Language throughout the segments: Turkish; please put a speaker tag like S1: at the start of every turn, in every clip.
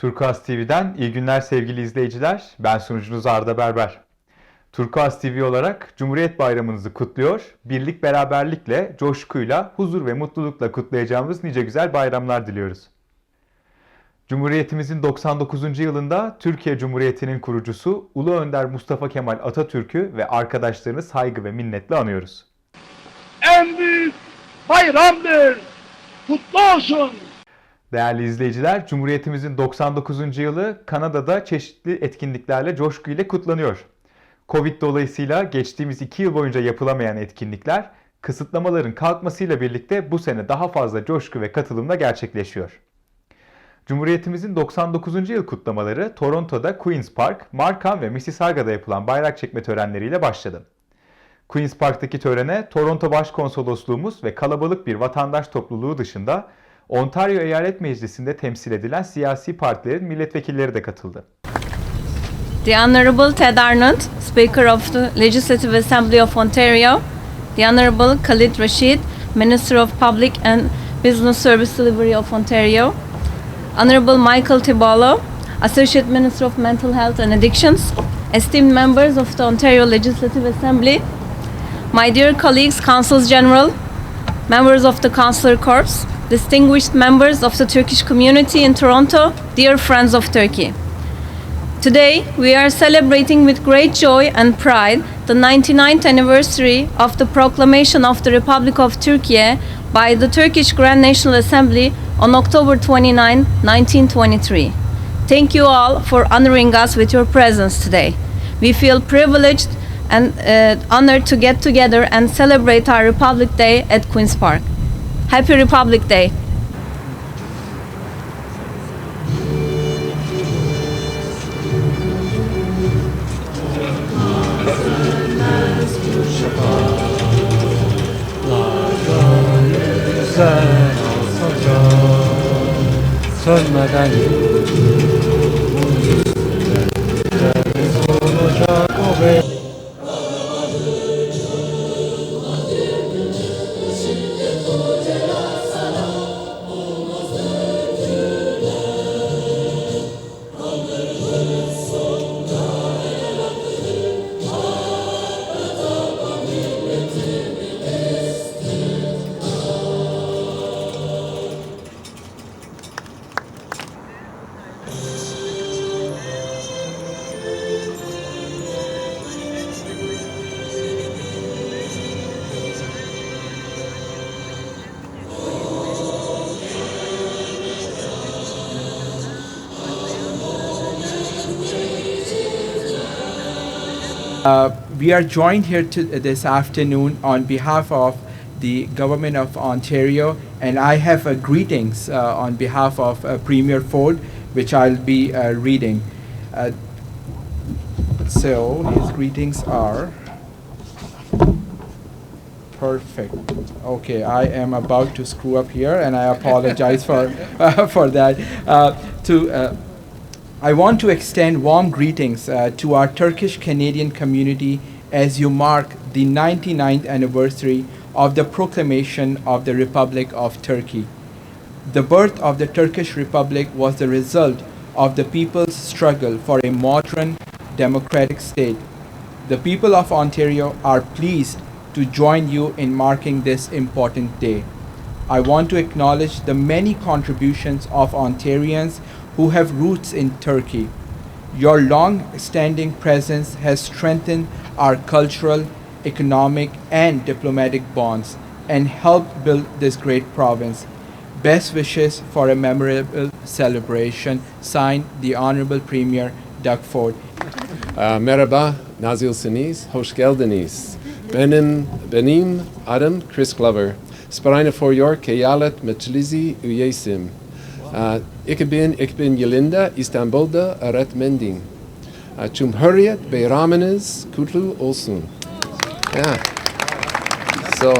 S1: Turkuaz TV'den iyi günler sevgili izleyiciler. Ben sunucunuz Arda Berber. Turkuaz TV olarak Cumhuriyet Bayramınızı kutluyor, birlik beraberlikle, coşkuyla, huzur ve mutlulukla kutlayacağımız nice güzel bayramlar diliyoruz. Cumhuriyetimizin 99. yılında Türkiye Cumhuriyeti'nin kurucusu Ulu Önder Mustafa Kemal Atatürk'ü ve arkadaşlarını saygı ve minnetle anıyoruz.
S2: en büyük bayramdır. Kutlu olsun.
S1: Değerli izleyiciler, Cumhuriyetimizin 99. yılı Kanada'da çeşitli etkinliklerle coşkuyla kutlanıyor. Covid dolayısıyla geçtiğimiz 2 yıl boyunca yapılamayan etkinlikler, kısıtlamaların kalkmasıyla birlikte bu sene daha fazla coşku ve katılımla gerçekleşiyor. Cumhuriyetimizin 99. yıl kutlamaları Toronto'da Queen's Park, Markham ve Mississauga'da yapılan bayrak çekme törenleriyle başladı. Queen's Park'taki törene Toronto Başkonsolosluğumuz ve kalabalık bir vatandaş topluluğu dışında Ontario Eyalet Meclisi'nde temsil edilen siyasi partilerin milletvekilleri de katıldı.
S3: The Honorable Ted Arnott, Speaker of the Legislative Assembly of Ontario, the Honorable Khalid Rashid, Minister of Public and Business Service Delivery of Ontario, Honorable Michael Tibolo, Associate Minister of Mental Health and Addictions, esteemed members of the Ontario Legislative Assembly, my dear colleagues, Consuls General, members of the Consular Corps, distinguished members of the Turkish community in Toronto, dear friends of Turkey. Today, we are celebrating with great joy and pride the 99th anniversary of the proclamation of the Republic of Turkey by the Turkish Grand National Assembly on October 29, 1923. Thank you all for honoring us with your presence today. We feel privileged and uh, honored to get together and celebrate our Republic Day at Queen's Park. Happy Republic Day!
S4: Sönmeden
S5: Uh, we are joined here to, this afternoon on behalf of the Government of Ontario, and I have uh, greetings uh, on behalf of uh, Premier Ford, which I'll be uh, reading. Uh, so, his greetings are. Perfect. Okay, I am about to screw up here, and I apologize for for that. Uh, to uh, I want to extend warm greetings uh, to our Turkish Canadian community as you mark the 99th anniversary of the proclamation of the Republic of Turkey. The birth of the Turkish Republic was the result of the people's struggle for a modern democratic state. The people of Ontario are pleased to join you in marking this important day. I want to acknowledge the many contributions of Ontarians who have roots in Turkey. Your long standing presence has strengthened our cultural, economic, and diplomatic bonds and helped build this great province. Best wishes for a memorable celebration. Signed, the Honorable Premier Doug Ford.
S6: Aa, merhaba, nazilsiniz, hoş geldiniz. Benim, benim adım Chris Glover. Sparayna for York, Eyalet Meclisi üyesiyim. Uh, ik ben, ik ben yılında İstanbul'da öğretmendim. Uh, Aa, Cumhuriyet bayramınız kutlu olsun. Yeah. So,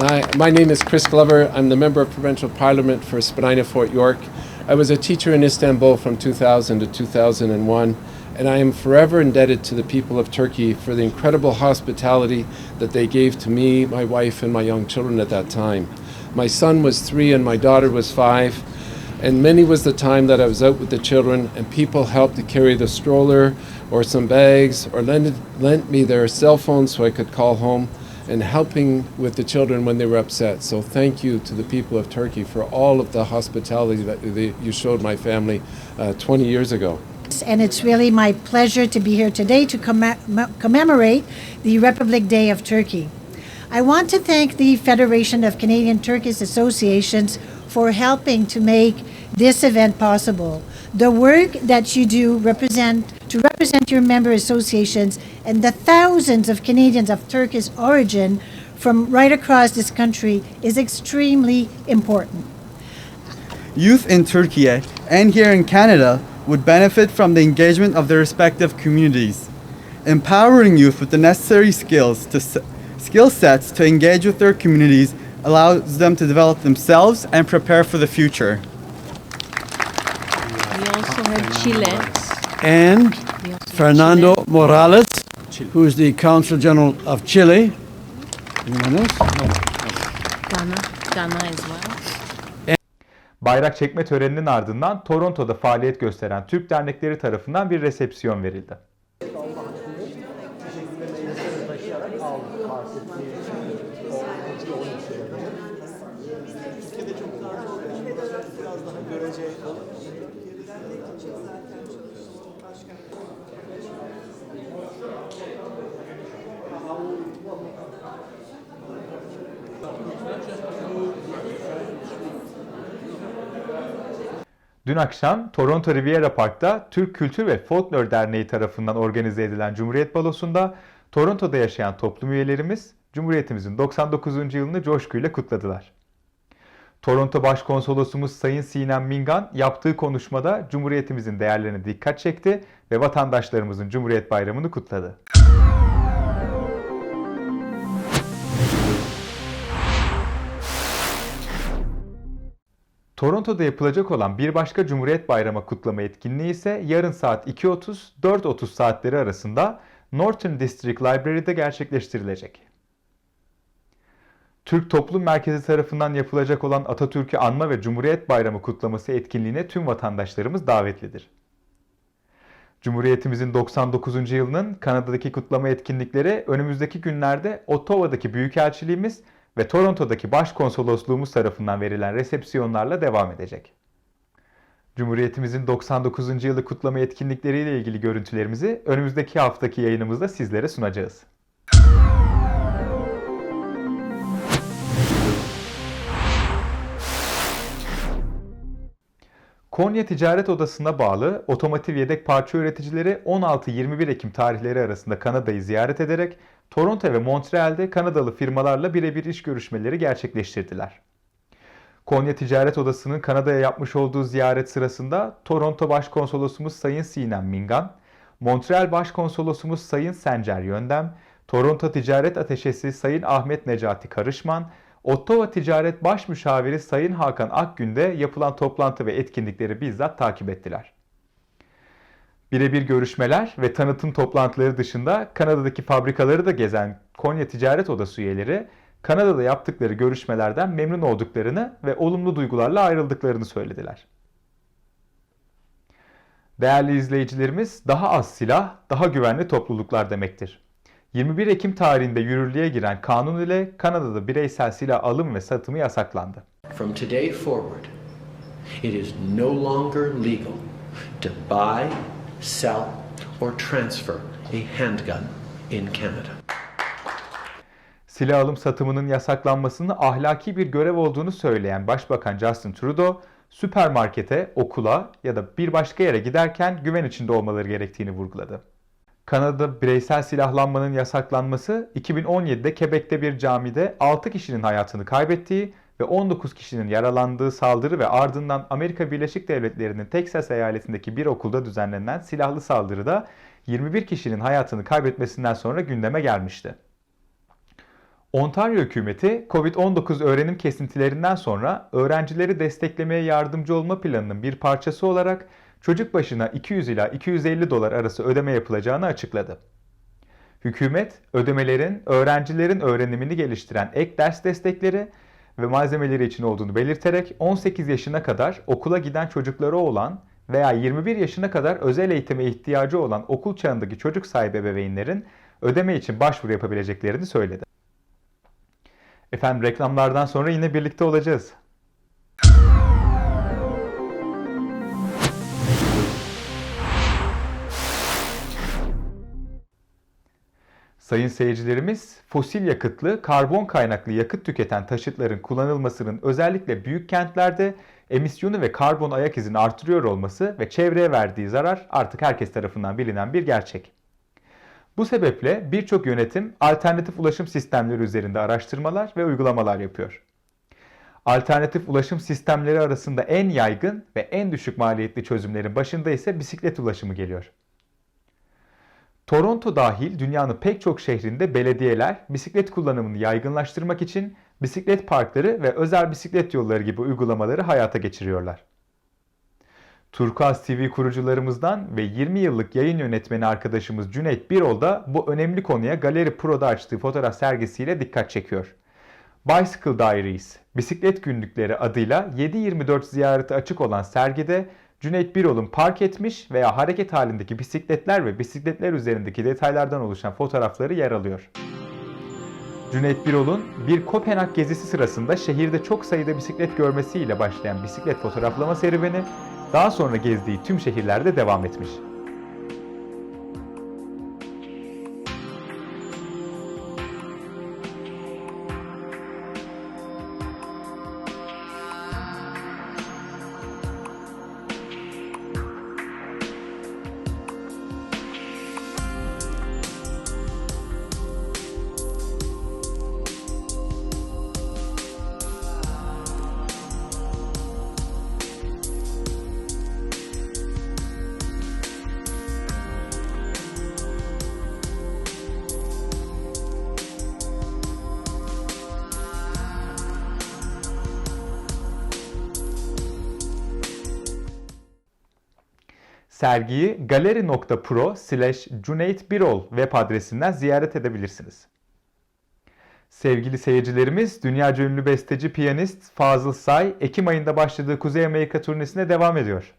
S6: my, my name is Chris Glover. I'm the member of provincial parliament for Spadina Fort York. I was a teacher in Istanbul from 2000 to 2001, and I am forever indebted to the people of Turkey for the incredible hospitality that they gave to me, my wife, and my young children at that time. My son was three and my daughter was five. and many was the time that I was out with the children and people helped to carry the stroller or some bags or lent, lent me their cell phone so I could call home and helping with the children when they were upset. So thank you to the people of Turkey for all of the hospitality that that you showed my family uh, 20 years ago.
S7: and it's really my pleasure to be here today to comm- commemorate the Republic Day of Turkey. I want to thank the Federation of Canadian Turkish Associations for helping to make this event possible. The work that you do represent to represent your member associations and the thousands of Canadians of Turkish origin from right across this country is extremely important.
S8: Youth in Turkey and here in Canada would benefit from the engagement of their respective communities. Empowering youth with the necessary skills to skill sets to engage with their communities allows them to develop themselves and prepare for the future.
S3: We also have Chile.
S4: And Fernando Morales, who is the Consul General of Chile. Anyone else?
S3: Ghana, Ghana as well.
S1: Bayrak çekme töreninin ardından Toronto'da faaliyet gösteren Türk dernekleri tarafından bir resepsiyon verildi. Dün akşam Toronto Riviera Park'ta Türk Kültür ve Folklor Derneği tarafından organize edilen Cumhuriyet Balosu'nda Toronto'da yaşayan toplum üyelerimiz Cumhuriyetimizin 99. yılını coşkuyla kutladılar. Toronto Başkonsolosumuz Sayın Sinem Mingan yaptığı konuşmada Cumhuriyetimizin değerlerine dikkat çekti ve vatandaşlarımızın Cumhuriyet Bayramı'nı kutladı. Toronto'da yapılacak olan bir başka Cumhuriyet Bayramı kutlama etkinliği ise yarın saat 2.30-4.30 saatleri arasında Northern District Library'de gerçekleştirilecek. Türk Toplum Merkezi tarafından yapılacak olan Atatürk'ü anma ve Cumhuriyet Bayramı kutlaması etkinliğine tüm vatandaşlarımız davetlidir. Cumhuriyetimizin 99. yılının Kanada'daki kutlama etkinlikleri önümüzdeki günlerde Ottawa'daki Büyükelçiliğimiz ve Toronto'daki Başkonsolosluğumuz tarafından verilen resepsiyonlarla devam edecek. Cumhuriyetimizin 99. yılı kutlama etkinlikleriyle ilgili görüntülerimizi önümüzdeki haftaki yayınımızda sizlere sunacağız. Konya Ticaret Odası'na bağlı otomotiv yedek parça üreticileri 16-21 Ekim tarihleri arasında Kanada'yı ziyaret ederek Toronto ve Montreal'de Kanadalı firmalarla birebir iş görüşmeleri gerçekleştirdiler. Konya Ticaret Odası'nın Kanada'ya yapmış olduğu ziyaret sırasında Toronto Başkonsolosumuz Sayın Sinem Mingan, Montreal Başkonsolosumuz Sayın Sencer Yöndem, Toronto Ticaret Ateşesi Sayın Ahmet Necati Karışman, Ottawa Ticaret Baş Müşaviri Sayın Hakan Akgün'de yapılan toplantı ve etkinlikleri bizzat takip ettiler. Birebir görüşmeler ve tanıtım toplantıları dışında Kanada'daki fabrikaları da gezen Konya Ticaret Odası üyeleri Kanada'da yaptıkları görüşmelerden memnun olduklarını ve olumlu duygularla ayrıldıklarını söylediler. Değerli izleyicilerimiz, daha az silah, daha güvenli topluluklar demektir. 21 Ekim tarihinde yürürlüğe giren kanun ile Kanada'da bireysel silah alım ve satımı yasaklandı.
S9: From today forward, it is no longer legal to buy, sell, or transfer a handgun in Canada.
S1: Silah alım satımının yasaklanmasını ahlaki bir görev olduğunu söyleyen Başbakan Justin Trudeau, süpermarkete, okula ya da bir başka yere giderken güven içinde olmaları gerektiğini vurguladı. Kanada'da bireysel silahlanmanın yasaklanması 2017'de Quebec'te bir camide 6 kişinin hayatını kaybettiği ve 19 kişinin yaralandığı saldırı ve ardından Amerika Birleşik Devletleri'nin Texas eyaletindeki bir okulda düzenlenen silahlı saldırıda 21 kişinin hayatını kaybetmesinden sonra gündeme gelmişti. Ontario hükümeti COVID-19 öğrenim kesintilerinden sonra öğrencileri desteklemeye yardımcı olma planının bir parçası olarak çocuk başına 200 ila 250 dolar arası ödeme yapılacağını açıkladı. Hükümet ödemelerin öğrencilerin öğrenimini geliştiren ek ders destekleri ve malzemeleri için olduğunu belirterek 18 yaşına kadar okula giden çocukları olan veya 21 yaşına kadar özel eğitime ihtiyacı olan okul çağındaki çocuk sahibi ebeveynlerin ödeme için başvuru yapabileceklerini söyledi. Efendim reklamlardan sonra yine birlikte olacağız. Sayın seyircilerimiz, fosil yakıtlı, karbon kaynaklı yakıt tüketen taşıtların kullanılmasının özellikle büyük kentlerde emisyonu ve karbon ayak izini artırıyor olması ve çevreye verdiği zarar artık herkes tarafından bilinen bir gerçek. Bu sebeple birçok yönetim alternatif ulaşım sistemleri üzerinde araştırmalar ve uygulamalar yapıyor. Alternatif ulaşım sistemleri arasında en yaygın ve en düşük maliyetli çözümlerin başında ise bisiklet ulaşımı geliyor. Toronto dahil dünyanın pek çok şehrinde belediyeler bisiklet kullanımını yaygınlaştırmak için bisiklet parkları ve özel bisiklet yolları gibi uygulamaları hayata geçiriyorlar. Turkuaz TV kurucularımızdan ve 20 yıllık yayın yönetmeni arkadaşımız Cüneyt Birol da bu önemli konuya Galeri Pro'da açtığı fotoğraf sergisiyle dikkat çekiyor. Bicycle Diaries, Bisiklet Günlükleri adıyla 7-24 ziyareti açık olan sergide Cüneyt Birol'un park etmiş veya hareket halindeki bisikletler ve bisikletler üzerindeki detaylardan oluşan fotoğrafları yer alıyor. Cüneyt Birol'un bir Kopenhag gezisi sırasında şehirde çok sayıda bisiklet görmesiyle başlayan bisiklet fotoğraflama serüveni daha sonra gezdiği tüm şehirlerde devam etmiş. Sergiyi galeri.pro slash Cüneyt Birol web adresinden ziyaret edebilirsiniz. Sevgili seyircilerimiz, dünyaca ünlü besteci piyanist Fazıl Say, Ekim ayında başladığı Kuzey Amerika turnesine devam ediyor.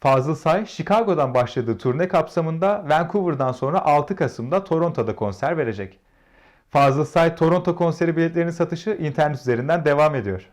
S1: Fazıl Say, Chicago'dan başladığı turne kapsamında Vancouver'dan sonra 6 Kasım'da Toronto'da konser verecek. Fazıl Say, Toronto konseri biletlerinin satışı internet üzerinden devam ediyor.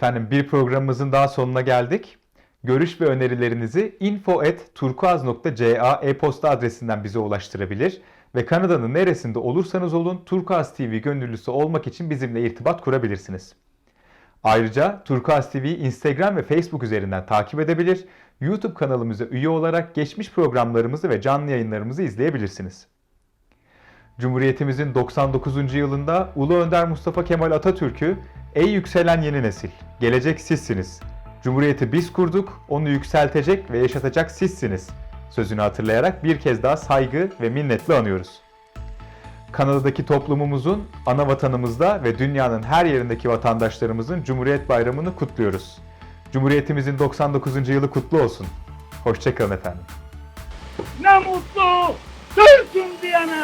S1: Efendim bir programımızın daha sonuna geldik. Görüş ve önerilerinizi info@turkuaz.ca e-posta adresinden bize ulaştırabilir ve Kanada'nın neresinde olursanız olun Turkuaz TV gönüllüsü olmak için bizimle irtibat kurabilirsiniz. Ayrıca Turkuaz TV'yi Instagram ve Facebook üzerinden takip edebilir, YouTube kanalımıza üye olarak geçmiş programlarımızı ve canlı yayınlarımızı izleyebilirsiniz. Cumhuriyetimizin 99. yılında Ulu Önder Mustafa Kemal Atatürk'ü Ey yükselen yeni nesil, gelecek sizsiniz. Cumhuriyeti biz kurduk, onu yükseltecek ve yaşatacak sizsiniz. Sözünü hatırlayarak bir kez daha saygı ve minnetle anıyoruz. Kanada'daki toplumumuzun, ana vatanımızda ve dünyanın her yerindeki vatandaşlarımızın Cumhuriyet Bayramı'nı kutluyoruz. Cumhuriyetimizin 99. yılı kutlu olsun. Hoşçakalın efendim.
S2: Ne mutlu Türk'üm diyene.